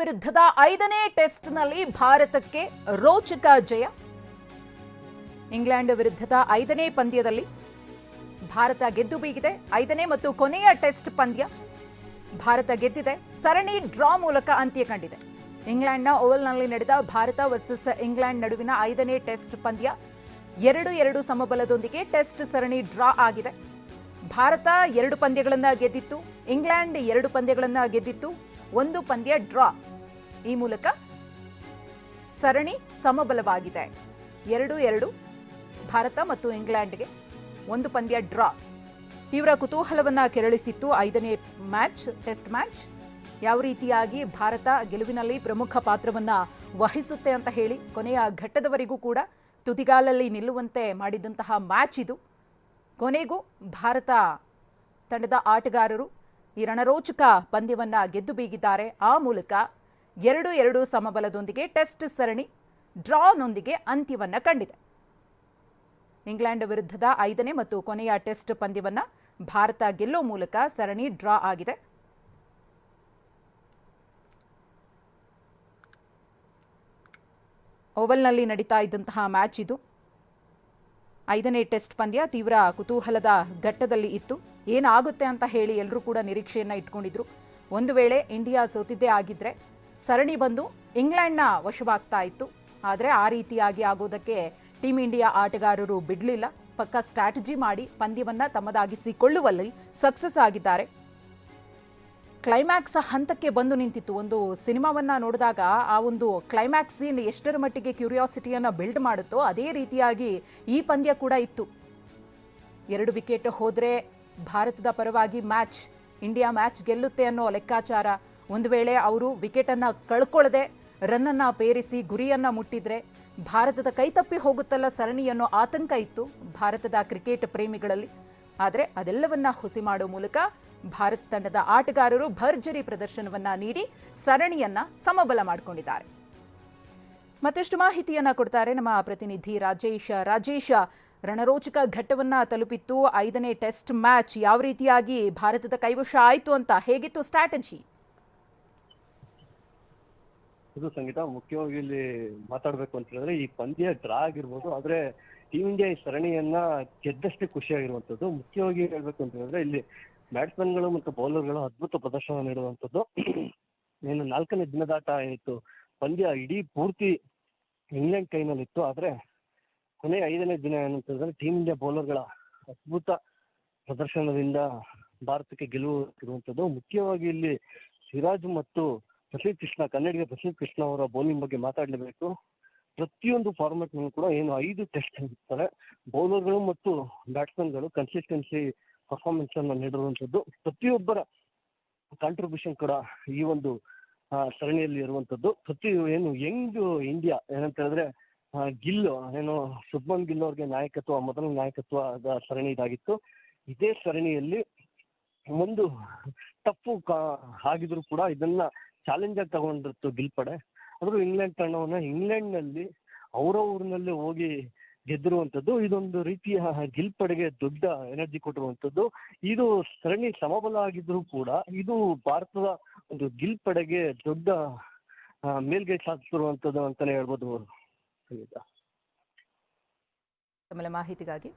ವಿರುದ್ಧದ ಐದನೇ ಟೆಸ್ಟ್ನಲ್ಲಿ ಭಾರತಕ್ಕೆ ರೋಚಕ ಜಯ. ಇಂಗ್ಲೆಂಡ್ ವಿರುದ್ಧದ ಐದನೇ ಪಂದ್ಯದಲ್ಲಿ ಭಾರತ ಗೆದ್ದು ಬೀಗಿದೆ. ಐದನೇ ಮತ್ತು ಕೊನೆಯ ಟೆಸ್ಟ್ ಪಂದ್ಯ ಭಾರತ ಗೆದ್ದಿದೆ. ಸರಣಿ ಡ್ರಾ ಮೂಲಕ ಅಂತ್ಯ ಕಂಡಿದೆ. ಇಂಗ್ಲೆಂಡ್ನ ಓವಲ್ನಲ್ಲಿ ನಡೆದ ಭಾರತ ವರ್ಸಸ್ ಇಂಗ್ಲೆಂಡ್ ನಡುವಿನ ಐದನೇ ಟೆಸ್ಟ್ ಪಂದ್ಯ ಎರಡು ಎರಡು ಸಮಬಲದೊಂದಿಗೆ ಟೆಸ್ಟ್ ಸರಣಿ ಡ್ರಾ ಆಗಿದೆ. ಭಾರತ ಎರಡು ಪಂದ್ಯಗಳನ್ನು ಗೆದ್ದಿತ್ತು. ಇಂಗ್ಲೆಂಡ್ ಎರಡು ಪಂದ್ಯಗಳನ್ನು ಗೆದ್ದಿತ್ತು. ಒಂದು ಪಂದ್ಯ ಡ್ರಾ. ಈ ಮೂಲಕ ಸರಣಿ ಸಮಬಲವಾಗಿದೆ. ಎರಡು ಎರಡು ಭಾರತ ಮತ್ತು ಇಂಗ್ಲೆಂಡ್ಗೆ ಒಂದು ಪಂದ್ಯ ಡ್ರಾ. ತೀವ್ರ ಕುತೂಹಲವನ್ನ ಕೆರಳಿಸಿತ್ತು ಐದನೇ ಮ್ಯಾಚ್, ಟೆಸ್ಟ್ ಮ್ಯಾಚ್. ಯಾವ ರೀತಿಯಾಗಿ ಭಾರತ ಗೆಲುವಿನಲ್ಲಿ ಪ್ರಮುಖ ಪಾತ್ರವನ್ನ ವಹಿಸುತ್ತೆ ಅಂತ ಹೇಳಿ ಕೊನೆಯ ಘಟ್ಟದವರೆಗೂ ಕೂಡ ತುದಿಗಾಲಲ್ಲಿ ನಿಲ್ಲುವಂತೆ ಮಾಡಿದಂತಹ ಮ್ಯಾಚ್ ಇದು. ಕೊನೆಗೂ ಭಾರತ ತಂಡದ ಆಟಗಾರರು ಈ ರಣರೋಚಕ ಪಂದ್ಯವನ್ನು ಗೆದ್ದು ಬೀಗಿದ್ದಾರೆ. ಆ ಮೂಲಕ ಎರಡು ಎರಡು ಸಮಬಲದೊಂದಿಗೆ ಟೆಸ್ಟ್ ಸರಣಿ ಡ್ರಾನೊಂದಿಗೆ ಅಂತ್ಯವನ್ನು ಕಂಡಿದೆ. ಇಂಗ್ಲೆಂಡ್ ವಿರುದ್ಧದ ಐದನೇ ಮತ್ತು ಕೊನೆಯ ಟೆಸ್ಟ್ ಪಂದ್ಯವನ್ನು ಭಾರತ ಗೆಲ್ಲೋ ಮೂಲಕ ಸರಣಿ, ಡ್ರಾ ಆಗಿದೆ. ಓವಲ್ನಲ್ಲಿ ನಡೀತಾ ಇದ್ದಂತಹ ಮ್ಯಾಚ್ ಇದು. ಐದನೇ ಟೆಸ್ಟ್ ಪಂದ್ಯ ತೀವ್ರ ಕುತೂಹಲದ ಘಟ್ಟದಲ್ಲಿ ಇತ್ತು. ಏನಾಗುತ್ತೆ ಅಂತ ಹೇಳಿ ಎಲ್ಲರೂ ಕೂಡ ನಿರೀಕ್ಷೆಯನ್ನ ಇಟ್ಕೊಂಡಿದ್ರು. ಒಂದು ವೇಳೆ ಇಂಡಿಯಾ ಸೋತಿದ್ದೇ ಆಗಿದ್ರೆ ಸರಣಿ ಬಂದು ಇಂಗ್ಲೆಂಡ್ನ ವಶವಾಗ್ತಾ ಇತ್ತು. ಆದರೆ ಆ ರೀತಿಯಾಗಿ ಆಗೋದಕ್ಕೆ ಟೀಮ್ ಇಂಡಿಯಾ ಆಟಗಾರರು ಬಿಡಲಿಲ್ಲ. ಪಕ್ಕ ಸ್ಟ್ರಾಟಜಿ ಮಾಡಿ ಪಂದ್ಯವನ್ನ ತಮ್ಮದಾಗಿಸಿಕೊಳ್ಳುವಲ್ಲಿ ಸಕ್ಸಸ್ ಆಗಿದ್ದಾರೆ. ಕ್ಲೈಮ್ಯಾಕ್ಸ್ ಹಂತಕ್ಕೆ ಬಂದು ನಿಂತಿತ್ತು. ಒಂದು ಸಿನಿಮಾವನ್ನ ನೋಡಿದಾಗ ಆ ಒಂದು ಕ್ಲೈಮ್ಯಾಕ್ಸ್ ಸೀನ್ ಎಷ್ಟರ ಮಟ್ಟಿಗೆ ಕ್ಯೂರಿಯಾಸಿಟಿಯನ್ನು ಬಿಲ್ಡ್ ಮಾಡುತ್ತೋ ಅದೇ ರೀತಿಯಾಗಿ ಈ ಪಂದ್ಯ ಕೂಡ ಇತ್ತು. ಎರಡು ವಿಕೆಟ್ ಹೋದರೆ ಭಾರತದ ಪರವಾಗಿ ಮ್ಯಾಚ್, ಇಂಡಿಯಾ ಮ್ಯಾಚ್ ಗೆಲ್ಲುತ್ತೆ ಅನ್ನೋ ಲೆಕ್ಕಾಚಾರ. ಒಂದು ವೇಳೆ ಅವರು ವಿಕೆಟನ್ನು ಕಳ್ಕೊಳ್ಳದೆ ರನ್ನನ್ನು ಪೇರಿಸಿ, ಗುರಿಯನ್ನು ಮುಟ್ಟಿದ್ರೆ ಭಾರತದ ಕೈತಪ್ಪಿ ಹೋಗುತ್ತಲ್ಲ ಸರಣಿ ಅನ್ನೋ ಆತಂಕ ಇತ್ತು ಭಾರತದ ಕ್ರಿಕೆಟ್ ಪ್ರೇಮಿಗಳಲ್ಲಿ. ಆದರೆ ಅದೆಲ್ಲವನ್ನ ಹುಸಿ ಮಾಡೋ ಮೂಲಕ ಭಾರತ ತಂಡದ ಆಟಗಾರರು ಭರ್ಜರಿ ಪ್ರದರ್ಶನವನ್ನ ನೀಡಿ ಸರಣಿಯನ್ನ ಸಮಬಲ ಮಾಡಿಕೊಂಡಿದ್ದಾರೆ. ಮತ್ತಷ್ಟು ಮಾಹಿತಿಯನ್ನ ಕೊಡ್ತಾರೆ ನಮ್ಮ ಪ್ರತಿನಿಧಿ ರಾಜೇಶ. ರಾಜೇಶ್ ರಣರೋಚಕ ಘಟ್ಟವನ್ನು ತಲುಪಿತ್ತು. ಐದನೇ ಟೆಸ್ಟ್ ಮ್ಯಾಚ್ ಯಾವ ರೀತಿಯಾಗಿ ಭಾರತದ ಕೈವಶ ಆಯಿತು ಅಂತ ಹೇಗಿತ್ತು ಸ್ಟ್ರಾಟಜಿ ಇದು ಸಂಗೀತ, ಮುಖ್ಯವಾಗಿ ಇಲ್ಲಿ ಮಾತಾಡ್ಬೇಕು ಅಂತ ಹೇಳಿದ್ರೆ ಈ ಪಂದ್ಯ ಡ್ರಾ ಆಗಿರ್ಬೋದು, ಆದ್ರೆ ಟೀಮ್ ಇಂಡಿಯಾ ಈ ಸರಣಿಯನ್ನ ಗೆದ್ದಷ್ಟೇ ಖುಷಿಯಾಗಿರುವಂತದ್ದು. ಮುಖ್ಯವಾಗಿ ಹೇಳ್ಬೇಕು ಅಂತ ಹೇಳಿದ್ರೆ ಇಲ್ಲಿ ಬ್ಯಾಟ್ಸ್ಮನ್ಗಳು ಮತ್ತು ಬೌಲರ್ಗಳು ಅದ್ಭುತ ಪ್ರದರ್ಶನ ನೀಡುವಂಥದ್ದು ಏನು ನಾಲ್ಕನೇ ದಿನದಾಟ ಏನಿತ್ತು, ಪಂದ್ಯ ಇಡೀ ಪೂರ್ತಿ ಇಂಗ್ಲೆಂಡ್ ಕೈನಲ್ಲಿತ್ತು. ಆದ್ರೆ ಕೊನೆಯ ಐದನೇ ದಿನ ಏನಂತಂದ್ರೆ ಟೀಮ್ ಇಂಡಿಯಾ ಬೌಲರ್ಗಳ ಅದ್ಭುತ ಪ್ರದರ್ಶನದಿಂದ ಭಾರತಕ್ಕೆ ಗೆಲುವು ಇರುವಂಥದ್ದು ಮುಖ್ಯವಾಗಿ ಇಲ್ಲಿ ಸಿರಾಜ್ ಮತ್ತು ಪ್ರಸಿದ್ಧ ಕೃಷ್ಣ, ಕನ್ನಡಿಗ ಪ್ರಸಿದ್ಧ ಕೃಷ್ಣ ಅವರ ಬೌಲಿಂಗ್ ಬಗ್ಗೆ ಮಾತಾಡಲೇಬೇಕು. ಪ್ರತಿಯೊಂದು ಫಾರ್ಮೆಟ್ ನಲ್ಲೂ ಕೂಡ ಏನು ಐದು ಟೆಸ್ಟ್ ಇರ್ತಾರೆ ಬೌಲರ್ಗಳು ಮತ್ತು ಬ್ಯಾಟ್ಸ್ಮನ್ಗಳು ಕನ್ಸಿಸ್ಟೆನ್ಸಿ ಪರ್ಫಾರ್ಮೆನ್ಸ್ ಅನ್ನು ನೀಡಿರುವಂತದ್ದು ಪ್ರತಿಯೊಬ್ಬರ ಕಾಂಟ್ರಿಬ್ಯೂಷನ್ ಕೂಡ ಈ ಒಂದು ಸರಣಿಯಲ್ಲಿ ಇರುವಂತದ್ದು ಪ್ರತಿ ಏನು ಯಂಗ್ ಇಂಡಿಯಾ ಏನಂತ ಹೇಳಿದ್ರೆ ಗಿಲ್, ಏನು, ಶುಭ್ಮನ್ ಗಿಲ್ ಅವ್ರಿಗೆ ನಾಯಕತ್ವ, ಮೊದಲ ನಾಯಕತ್ವದ ಸರಣಿ ಇದಾಗಿತ್ತು. ಇದೇ ಸರಣಿಯಲ್ಲಿ ಒಂದು ತಪ್ಪು ಆಗಿದ್ರು ಕೂಡ ಇದನ್ನ ಚಾಲೆಂಜ್ ಆಗಿ ತಗೊಂಡಿತ್ತು ಗಿಲ್ ಪಡೆ. ಆದ್ರೂ ಇಂಗ್ಲೆಂಡ್ ತಂಡವನ್ನ ಇಂಗ್ಲೆಂಡ್ನಲ್ಲಿ ಅವರ ಊರಿನಲ್ಲಿ ಹೋಗಿ ಗೆದ್ದಿರುವಂತದ್ದು ಇದೊಂದು ರೀತಿಯ ಗಿಲ್ ಪಡೆಗೆ ದೊಡ್ಡ ಎನರ್ಜಿ ಕೊಟ್ಟಿರುವಂತದ್ದು ಇದು ಸರಣಿ ಸಮಬಲ ಆಗಿದ್ರು ಕೂಡ ಇದು ಭಾರತದ ಒಂದು ಗಿಲ್ ಪಡೆಗೆ ದೊಡ್ಡ ಮೇಲ್ಗೈ ಸಾಧಿಸಿರುವಂತದ್ದು ಅಂತಾನೆ ಹೇಳ್ಬೋದು ಸಂಗೀತ ತಮ್ಮ ಮಾಹಿತಿಗಾಗಿ